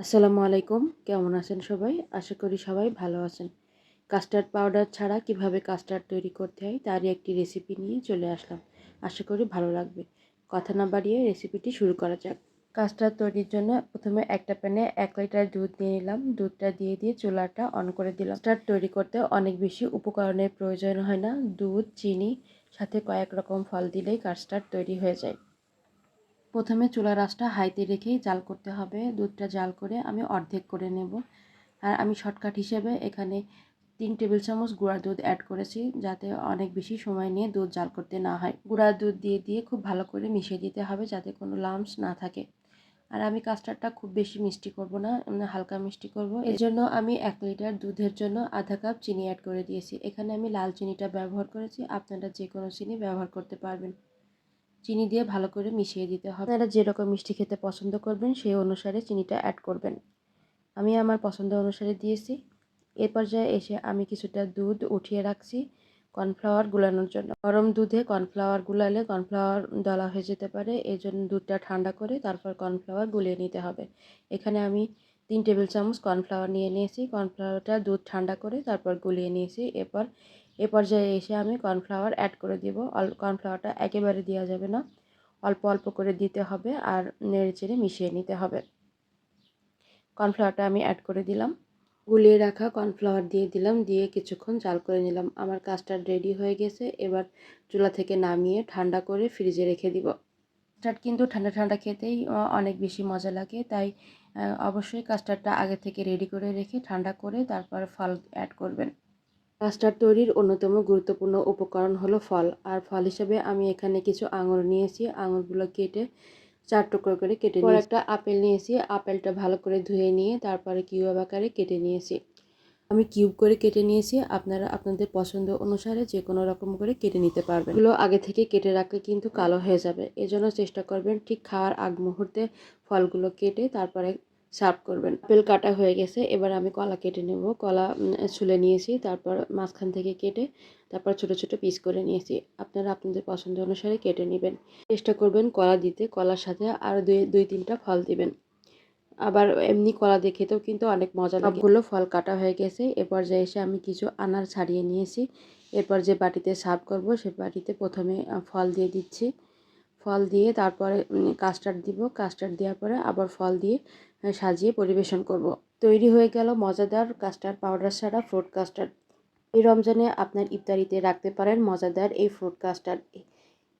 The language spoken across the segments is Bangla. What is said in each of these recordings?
আসসালামু আলাইকুম। কেমন আছেন সবাই? আশা করি সবাই ভালো আছেন। কাস্টার্ড পাউডার ছাড়া কীভাবে কাস্টার্ড তৈরি করতে হয় তারই একটি রেসিপি নিয়ে চলে আসলাম। আশা করি ভালো লাগবে। কথা না বাড়িয়ে রেসিপিটি শুরু করা যাক। কাস্টার্ড তৈরির জন্য প্রথমে একটা প্যানে এক লিটার দুধ নিয়ে নিলাম। দুধটা দিয়ে দিয়ে চুলাটা অন করে দিলাম। কাস্টার্ড তৈরি করতে অনেক বেশি উপকরণের প্রয়োজন হয় না। দুধ, চিনি, সাথে কয়েক রকম ফল দিলেই কাস্টার্ড তৈরি হয়ে যায়। প্রথমে চুলার আঁচটা হাইতে রেখেই জাল করতে হবে। দুধটা জাল করে আমি অর্ধেক করে নেব। আর আমি শর্টকাট হিসেবে এখানে তিন টেবিল চামচ গুঁড়া দুধ অ্যাড করেছি যাতে অনেক বেশি সময় নিয়ে দুধ জাল করতে না হয়। গুঁড়া দুধ দিয়ে দিয়ে খুব ভালো করে মিশিয়ে দিতে হবে যাতে কোনো লামস না থাকে। আর আমি কাস্টার্ডটা খুব বেশি মিষ্টি করব না হালকা মিষ্টি করব। এর জন্য আমি এক লিটার দুধের জন্য আধা কাপ চিনি অ্যাড করে দিয়েছি। এখানে আমি লাল চিনিটা ব্যবহার করেছি। আপনারা যে কোনো চিনি ব্যবহার করতে পারবেন। চিনি দিয়ে ভালো করে মিশিয়ে দিতে হবে। আপনারা যেরকম মিষ্টি খেতে পছন্দ করবেন, সেই অনুসারে চিনিটা অ্যাড করবেন। আমি আমার পছন্দ অনুসারে দিয়েছি। এ পর্যায়ে এসে আমি কিছুটা দুধ উঠিয়ে রাখছি কর্নফ্লাওয়ার গুলানোর জন্য। গরম দুধে কর্নফ্লাওয়ার গুলালে কর্নফ্লাওয়ার দলা হয়ে যেতে পারে এই জন্য দুধটা ঠান্ডা করে তারপর কর্নফ্লাওয়ার গুলিয়ে নিতে হবে। এখানে আমি তিন টেবিল চামচ কর্নফ্লাওয়ার নিয়ে নিয়েছি। কর্নফ্লাওয়ারটা দুধ ঠান্ডা করে তারপর গুলিয়ে নিয়েছি। এরপর এ পর্যায়ে এসে আমি কর্নফ্লাওয়ার অ্যাড করে দিব। কর্নফ্লাওয়ারটা একেবারে দেওয়া যাবে না। অল্প অল্প করে দিতে হবে আর নেড়ে চেড়ে মিশিয়ে নিতে হবে। কর্নফ্লাওয়ারটা আমি অ্যাড করে দিলাম। গুলিয়ে রাখা কর্নফ্লাওয়ার দিয়ে দিলাম। দিয়ে কিছুক্ষণ জাল করে নিলাম। আমার কাস্টার্ড রেডি হয়ে গেছে। এবার চুলা থেকে নামিয়ে ঠান্ডা করে ফ্রিজে রেখে দিব। কাস্টার্ড কিন্তু ঠান্ডা ঠান্ডা খেতেই অনেক বেশি মজা লাগে। তাই অবশ্যই কাস্টার্ডটা আগে থেকে রেডি করে রেখে ঠান্ডা করে তারপর ফল অ্যাড করবেন। কাস্টার্ড তৈরির অন্যতম গুরুত্বপূর্ণ উপকরণ হলো ফল। আর ফল হিসেবে আমি এখানে কিছু আঙুর নিয়েছি। আঙুরগুলো কেটে চার টুকরো করে কেটে নিয়ে একটা আপেল নিয়েছি। আপেলটা ভালো করে ধুয়ে নিয়ে তারপরে কিউব আকারে কেটে নিয়েছি। আমি কিউব করে কেটে নিয়েছি। আপনারা আপনাদের পছন্দ অনুসারে যে কোনো রকম করে কেটে নিতে পারবেন। এগুলো আগে থেকে কেটে রাখলে কিন্তু কালো হয়ে যাবে। এজন্য চেষ্টা করবেন ঠিক খাওয়ার আগ মুহূর্তে ফলগুলো কেটে তারপরে সার্ভ করবেন। আপেল কাটা হয়ে গেছে, এবার আমি কলা কেটে নেব। কলা ছুলে নিয়েছি, তারপর মাঝখান থেকে কেটে তারপর ছোট ছোট পিস করে নিয়েছি। আপনারা আপনাদের পছন্দ অনুসারে কেটে নেবেন। চেষ্টা করবেন কলা দিতে, কলার সাথে আরও দুই দুই, তিনটা ফল দিবেন। আবার এমনি কলা দিয়ে খেতেও কিন্তু অনেক মজা সবগুলো ফল কাটা হয়ে গেছে এরপর যে এসে আমি কিছু আনার ছাড়িয়ে নিয়েছি। এরপর যে বাটিতে সার্ভ করব, সে বাটিতে প্রথমে ফল দিয়ে দিচ্ছি। ফল দিয়ে তারপরে কাস্টার্ড দিব। কাস্টার্ড দেওয়ার পরে আবার ফল দিয়ে সাজিয়ে পরিবেশন করব। তৈরি হয়ে গেল মজাদার কাস্টার্ড পাউডার ছাড়া ফ্রুট কাস্টার্ড এই রমজানে আপনার ইফতারিতে রাখতে পারেন মজাদার এই ফ্রুট কাস্টার্ড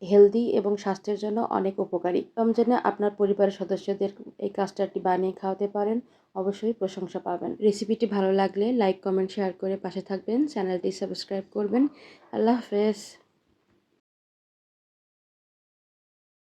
হেলদি এবং স্বাস্থ্যের জন্য অনেক উপকারী। রমজানে আপনার পরিবারের সদস্যদের এই কাস্টার্ডটি বানিয়ে খাওয়াতে পারেন। অবশ্যই প্রশংসা পাবেন। রেসিপিটি ভালো লাগলে লাইক কমেন্ট শেয়ার করে পাশে থাকবেন। চ্যানেলটি সাবস্ক্রাইব করবেন। আল্লাহ হাফেজ।